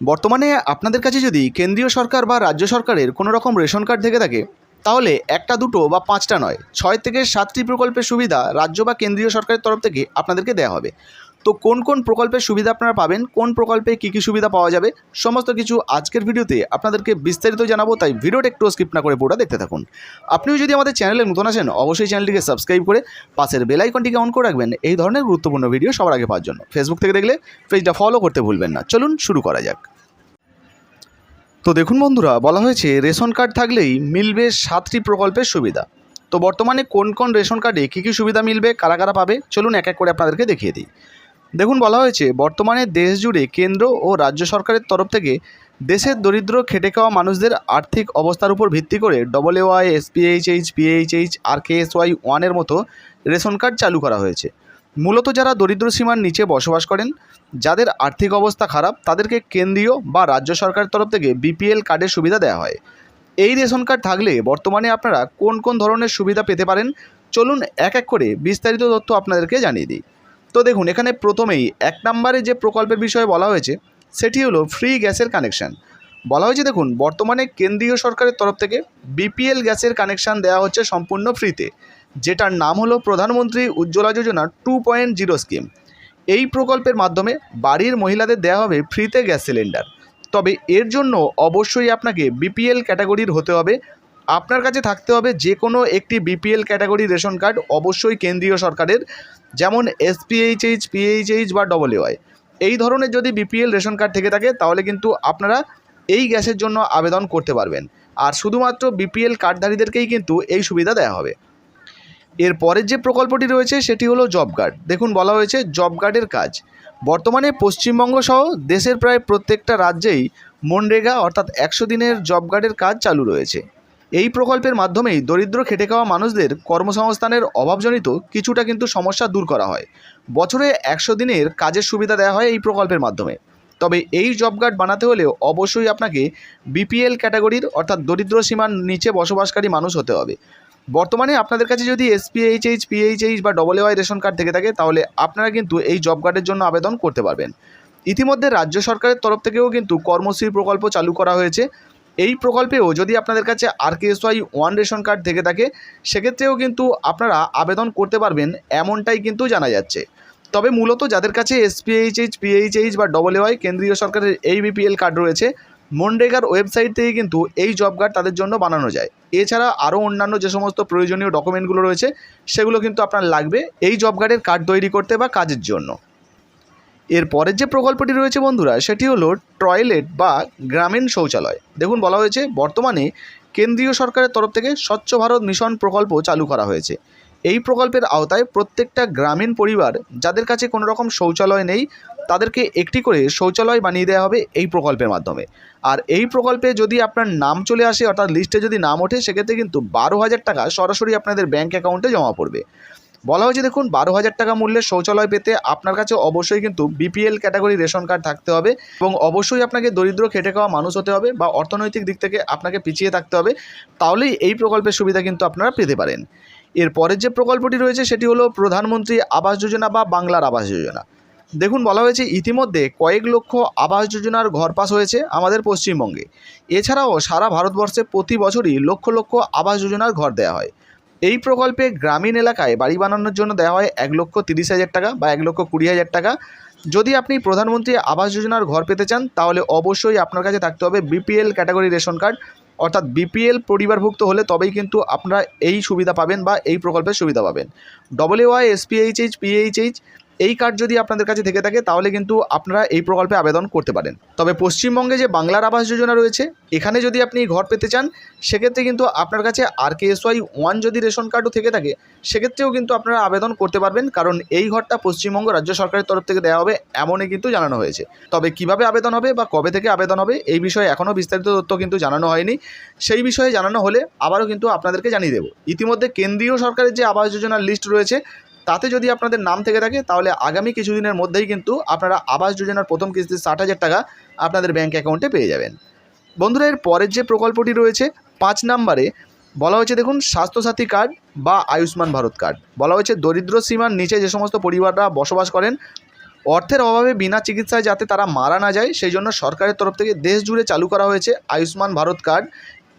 বর্তমানে আপনাদের কাছে যদি কেন্দ্রীয় সরকার বা রাজ্য সরকারের কোনো রকম রেশন কার্ড থেকে থাকে, তাহলে একটা দুটো বা পাঁচটা নয়, ছয় থেকে সাতটি প্রকল্পের সুবিধা রাজ্য বা কেন্দ্রীয় সরকারের তরফ থেকে আপনাদেরকে দেওয়া হবে। তো কোন কোন প্রকল্পের সুবিধা আপনারা পাবেন, কোন প্রকল্পে কী কী সুবিধা পাওয়া যাবে, সমস্ত কিছু আজকের ভিডিওতে আপনাদেরকে বিস্তারিত জানাব, তাই ভিডিওটা একটু স্কিপ না করে পুরোটা দেখতে থাকুন। আপনিও যদি আমাদের চ্যানেলে নতুন আসেন, অবশ্যই চ্যানেলটিকে সাবস্ক্রাইব করে পাশের বেল আইকনটিকে অন করে রাখবেন। এই ধরনের গুরুত্বপূর্ণ ভিডিও সবার আগে পাওয়ার জন্য। ফেসবুক থেকে দেখলে পেজটা ফলো করতে ভুলবেন না। চলুন শুরু করা যাক। তো দেখুন বন্ধুরা, বলা হয়েছে রেশন কার্ড থাকলেই মিলবে সাতটি প্রকল্পের সুবিধা। তো বর্তমানে কোন কোন রেশন কার্ডে কী কী সুবিধা মিলবে, কারা কারা পাবে, চলুন এক এক করে আপনাদেরকে দেখিয়ে দিই। দেখুন, বলা হয়েছে, বর্তমানে দেশ জুড়ে কেন্দ্র ও রাজ্য সরকারের তরফ থেকে দেশের দরিদ্র, খেটে খাওয়া মানুষদের আর্থিক অবস্থার উপর ভিত্তি করে ডবল ওয়াই এসপিএইচএইচ পিএইচএইচ আর কেএসওয়াই ওয়ানের মতো রেশন কার্ড চালু করা হয়েছে। মূলত যারা দরিদ্র সীমার নিচে বসবাস করেন, যাদের আর্থিক অবস্থা খারাপ, তাদেরকে কেন্দ্রীয় বা রাজ্য সরকারের তরফ থেকে বিপিএল কার্ডের সুবিধা দেওয়া হয়। এই রেশন কার্ড থাকলে বর্তমানে আপনারা কোন কোন ধরনের সুবিধা পেতে পারেন, চলুন এক এক করে বিস্তারিত তথ্য আপনাদেরকে জানিয়ে দিই। তো দেখুন, এখানে প্রথমেই এক নম্বরে যে প্রকল্পের বিষয়ে বলা হয়েছে, সেটি হলো ফ্রি গ্যাসের কানেকশান বলা হয়েছে, দেখুন, বর্তমানে কেন্দ্রীয় সরকারের তরফ থেকে বিপিএল গ্যাসের কানেকশান দেওয়া হচ্ছে সম্পূর্ণ ফ্রিতে যেটার নাম হলো Pradhan Mantri Ujjwala Yojana two point zero scheme এই প্রকল্পের মাধ্যমে বাড়ির মহিলাদের দেওয়া হবে ফ্রিতে গ্যাস সিলিন্ডার তবে এর জন্য অবশ্যই আপনাকে বিপিএল ক্যাটাগরির হতে হবে আপনার কাছে থাকতে হবে যে কোনো একটি বিপিএল ক্যাটাগরি রেশন কার্ড অবশ্যই কেন্দ্রীয় সরকারের, যেমন এসপিএইচএইচ পিএইচএইচ বা ডবল ওয়াই এই ধরনের যদি বিপিএল রেশন কার্ড থেকে থাকে, তাহলে কিন্তু আপনারা এই গ্যাসের জন্য আবেদন করতে পারবেন। আর শুধুমাত্র বিপিএল কার্ডধারীদেরকেই কিন্তু এই সুবিধা দেওয়া হবে। এর পরের যে প্রকল্পটি রয়েছে, সেটি হলো জব কার্ড দেখুন, বলা হয়েছে জব কার্ডের কাজ। বর্তমানে পশ্চিমবঙ্গ সহ দেশের প্রায় প্রত্যেকটা রাজ্যেই মনরেগা, অর্থাৎ একশো দিনের জব কার্ডের কাজ চালু রয়েছে। এই প্রকল্পের মাধ্যমেই দরিদ্র খেটে খাওয়া মানুষদের কর্মসংস্থানের অভাবজনিত কিছুটা কিন্তু সমস্যা দূর করা হয়। বছরে একশো দিনের কাজের সুবিধা দেওয়া হয় এই প্রকল্পের মাধ্যমে। তবে এই জব কার্ড বানাতে হলে অবশ্যই আপনাকে বিপিএল ক্যাটাগরির অর্থাৎ দরিদ্র সীমার নিচে বসবাসকারী মানুষ হতে হবে। বর্তমানে আপনাদের কাছে যদি এসপিএইচএইচ পিএইচএইচ বা ডবল ওয়াই রেশন কার্ড থেকে থাকে, তাহলে আপনারা কিন্তু এই জব কার্ডের জন্য আবেদন করতে পারবেন। ইতিমধ্যে রাজ্য সরকারের তরফ থেকেও কিন্তু কর্মশ্রী প্রকল্প চালু করা হয়েছে। এই প্রকল্পেও যদি আপনাদের কাছে R Y one ration card থেকে থাকে, সেক্ষেত্রেও কিন্তু আপনারা আবেদন করতে পারবেন, এমনটাই কিন্তু জানা যাচ্ছে। তবে মূলত যাদের কাছে এসপিএইচএইচ পিএইচএইচ বা ডবল ওয়াই কেন্দ্রীয় সরকারের এই বিপিএল কার্ড রয়েছে মনরেগার ওয়েবসাইট থেকে কিন্তু এই জব কার্ড তাদের জন্য বানানো যায়। এছাড়া আরও অন্যান্য যে সমস্ত প্রয়োজনীয় ডকুমেন্টগুলো রয়েছে, সেগুলো কিন্তু আপনার লাগবে এই জব কার্ডের কার্ড তৈরি করতে বা কাজের জন্য। এর পরের যে প্রকল্পটি রয়েছে বন্ধুরা, সেটি হলো টয়লেট বা গ্রামীণ শৌচালয়। দেখুন, বলা হয়েছে বর্তমানে কেন্দ্রীয় সরকারের তরফ থেকে স্বচ্ছ ভারত মিশন প্রকল্প চালু করা হয়েছে। এই প্রকল্পের আওতায় প্রত্যেকটা গ্রামীণ পরিবার যাদের কাছে কোনো রকম শৌচালয় নেই, তাদেরকে একটি করে শৌচালয় বানিয়ে দেওয়া হবে এই প্রকল্পের মাধ্যমে। আর এই প্রকল্পে যদি আপনার নাম চলে আসে, অর্থাৎ লিস্টে যদি নাম ওঠে, সেক্ষেত্রে কিন্তু বারো হাজার টাকা সরাসরি আপনাদের ব্যাঙ্ক অ্যাকাউন্টে জমা পড়বে। বলা হয়েছে দেখুন, বারো হাজার টাকা মূল্যের শৌচালয় পেতে আপনার কাছে অবশ্যই কিন্তু বিপিএল ক্যাটাগরি রেশন কার্ড থাকতে হবে এবং অবশ্যই আপনাকে দরিদ্র, খেটে খাওয়া মানুষ হতে হবে বা অর্থনৈতিক দিক থেকে আপনাকে পিছিয়ে থাকতে হবে। তাহলেই এই প্রকল্পের সুবিধা কিন্তু আপনারা পেতে পারেন। এর পরের যে প্রকল্পটি রয়েছে, সেটি হলো প্রধানমন্ত্রী আবাস যোজনা বা বাংলার আবাস যোজনা। দেখুন, বলা হয়েছে ইতিমধ্যে কয়েক লক্ষ আবাস যোজনার ঘর পাস হয়েছে আমাদের পশ্চিমবঙ্গে। এছাড়াও সারা ভারতবর্ষে প্রতি বছরই লক্ষ লক্ষ আবাস যোজনার ঘর দেওয়া হয়। এই প্রকল্পে গ্রামীণ এলাকায় বাড়ি বানানোর জন্য দেওয়া হয় এক লক্ষ তিরিশ হাজার টাকা বা এক লক্ষ কুড়ি হাজার টাকা। যদি আপনি প্রধানমন্ত্রী আবাস যোজনার ঘর পেতে চান, তাহলে অবশ্যই আপনার কাছে থাকতে হবে বিপিএল ক্যাটাগরি রেশন কার্ড। অর্থাৎ বিপিএল পরিবারভুক্ত হলে তবেই কিন্তু আপনারা এই সুবিধা পাবেন বা এই প্রকল্পের সুবিধা পাবেন। ডবল ওয়াই এসপিএইচএইচ পিএইচএইচ এই কার্ড যদি আপনাদের কাছে থেকে থাকে, তাহলে কিন্তু আপনারা এই প্রকল্পে আবেদন করতে পারেন। তবে পশ্চিমবঙ্গে যে বাংলার আবাস যোজনা রয়েছে, এখানে যদি আপনি ঘর পেতে চান, সেক্ষেত্রে কিন্তু আপনার কাছে আর ওয়াই ওয়ান যদি রেশন কার্ডও থেকে থাকে, সেক্ষেত্রেও কিন্তু আপনারা আবেদন করতে পারবেন, কারণ এই ঘরটা পশ্চিমবঙ্গ রাজ্য সরকারের তরফ থেকে দেওয়া হবে, এমনই কিন্তু জানানো হয়েছে। তবে কীভাবে আবেদন হবে বা কবে থেকে আবেদন হবে, এই বিষয়ে এখনও বিস্তারিত তথ্য কিন্তু জানানো হয়নি। সেই বিষয়ে জানানো হলে আবারও কিন্তু আপনাদেরকে জানিয়ে দেবো। ইতিমধ্যে কেন্দ্রীয় সরকারের যে আবাস যোজনার লিস্ট রয়েছে তাতে যদি আপনাদের নাম থেকে থাকে, তাহলে আগামী কিছুদিনের মধ্যেই কিন্তু আপনারা আবাস যোজনার প্রথম কিস্তি ষাট হাজার টাকা আপনাদের ব্যাঙ্ক অ্যাকাউন্টে পেয়ে যাবেন। বন্ধুরা, এর পরের যে প্রকল্পটি রয়েছে, পাঁচ নাম্বারে বলা হয়েছে, দেখুন, স্বাস্থ্যসাথী কার্ড বা আয়ুষ্মান ভারত কার্ড। বলা হয়েছে, দরিদ্র সীমার নিচে যে সমস্ত পরিবাররা বসবাস করেন, অর্থের অভাবে বিনা চিকিৎসায় যাতে তারা মারা না যায়, সেই জন্য সরকারের তরফ থেকে দেশ জুড়ে চালু করা হয়েছে আয়ুষ্মান ভারত কার্ড।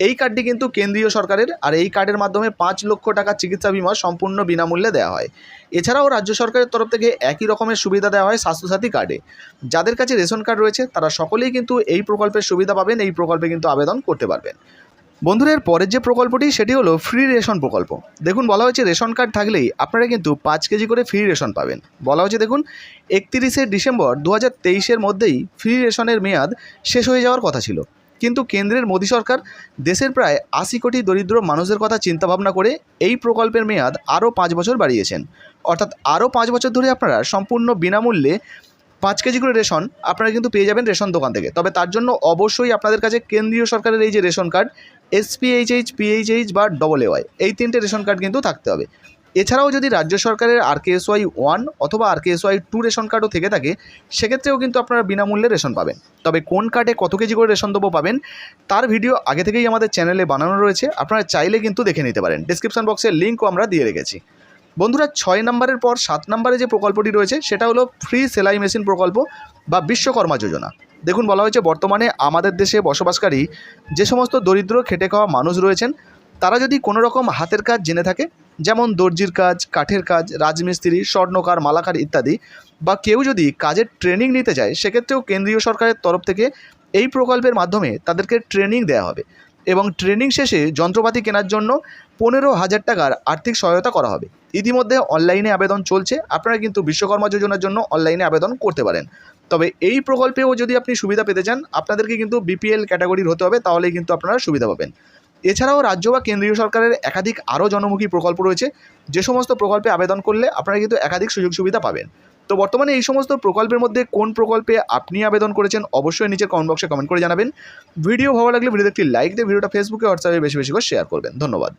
এই কার্ডটি কিন্তু কেন্দ্রীয় সরকারের, আর এই কার্ডের মাধ্যমে পাঁচ লক্ষ টাকা চিকিৎসা বিমা সম্পূর্ণ বিনামূল্যে দেওয়া হয়। এছাড়াও রাজ্য সরকারের তরফ থেকে একই রকমের সুবিধা দেওয়া হয় স্বাস্থ্যসাথী কার্ডে। যাদের কাছে রেশন কার্ড রয়েছে, তারা সকলেই কিন্তু এই প্রকল্পের সুবিধা পাবেন, এই প্রকল্পে কিন্তু আবেদন করতে পারবেন। বন্ধুরা, এর পরের যে প্রকল্পটি, সেটি হলো ফ্রি রেশন প্রকল্প। দেখুন, বলা হয়েছে রেশন কার্ড থাকলেই আপনারা কিন্তু পাঁচ কেজি করে ফ্রি রেশন পাবেন। বলা হয়েছে, দেখুন, একত্রিশে ডিসেম্বর দু হাজার মধ্যেই ফ্রি রেশনের মেয়াদ শেষ হয়ে যাওয়ার কথা ছিল। কিন্তু কেন্দ্রের মোদী সরকার দেশের প্রায় আশি কোটি দরিদ্র মানুষের কথা চিন্তাভাবনা করে এই প্রকল্পের মেয়াদ আরও পাঁচ বছর বাড়িয়েছেন। অর্থাৎ আরও পাঁচ বছর ধরে আপনারা সম্পূর্ণ বিনামূল্যে পাঁচ কেজি করে রেশন আপনারা কিন্তু পেয়ে যাবেন রেশন দোকান থেকে। তবে তার জন্য অবশ্যই আপনাদের কাছে কেন্দ্রীয় সরকারের এই যে রেশন কার্ড এসপিএইচএইচ পিএইচএইচ বা ডবল এওয়াই এই তিনটে রেশন কার্ড কিন্তু থাকতে হবে। এছাড়াও যদি রাজ্য সরকারের আর ওয়াই ওয়ান অথবা আর ওয়াই টু রেশন কার্ডও থেকে থাকে, সেক্ষেত্রেও কিন্তু আপনারা বিনামূল্যে রেশন পাবেন। তবে কোন কার্ডে কত কেজি করে রেশন দেবো পাবেন, তার ভিডিও আগে থেকেই আমাদের চ্যানেলে বানানো রয়েছে। আপনারা চাইলে কিন্তু দেখে নিতে পারেন। ডিসক্রিপশন বক্সের লিঙ্কও আমরা দিয়ে রেখেছি। বন্ধুরা, ছয় নম্বরের পর সাত নম্বরে যে প্রকল্পটি রয়েছে, সেটা হলো ফ্রি সেলাই মেশিন প্রকল্প বা বিশ্বকর্মা যোজনা। দেখুন, বলা হয়েছে, বর্তমানে আমাদের দেশে বসবাসকারী যে সমস্ত দরিদ্র, খেটে খাওয়া মানুষ রয়েছেন, তারা যদি কোনো রকম হাতের কাজ জেনে থাকে যেমন দর্জির কাজ, কাঠের কাজ, রাজমিস্ত্রি, স্বর্ণকার, মালাকার ইত্যাদি। বা কেউ যদি কাজের ট্রেনিং নিতে চায়, সেক্ষেত্রেও কেন্দ্রীয় সরকারের তরফ থেকে এই প্রকল্পের মাধ্যমে তাদেরকে ট্রেনিং দেওয়া হবে। এবং ট্রেনিং শেষে যন্ত্রপাতি কেনার জন্য পনেরো হাজার টাকার আর্থিক সহায়তা করা হবে। ইতিমধ্যে অনলাইনে আবেদন চলছে। আপনারা কিন্তু বিশ্বকর্মা যোজনার জন্য অনলাইনে আবেদন করতে পারেন। তবে এই প্রকল্পেও যদি আপনি সুবিধা পেতে চান, আপনাদেরকে কিন্তু বিপিএল ক্যাটাগরির হতে হবে। তাহলেই কিন্তু আপনারা সুবিধা পাবেন। এছাড়াও রাজ্য বা কেন্দ্রীয় সরকারের একাধিক আরও জনমুখী প্রকল্প রয়েছে, যে সমস্ত প্রকল্পে আবেদন করলে আপনারা কিন্তু একাধিক সুযোগ সুবিধা পাবেন। তো বর্তমানে এই সমস্ত প্রকল্পের মধ্যে কোন প্রকল্পে আপনি আবেদন করেছেন অবশ্যই নিচে কমেন্ট বক্সে কমেন্ট করে জানাবেন। ভিডিও ভালো লাগলে ভিডিওতে একটি লাইক দিয়ে ভিডিওটা ফেসবুকে হোয়াটসঅ্যাপে বেশি বেশি করে শেয়ার করবেন। ধন্যবাদ।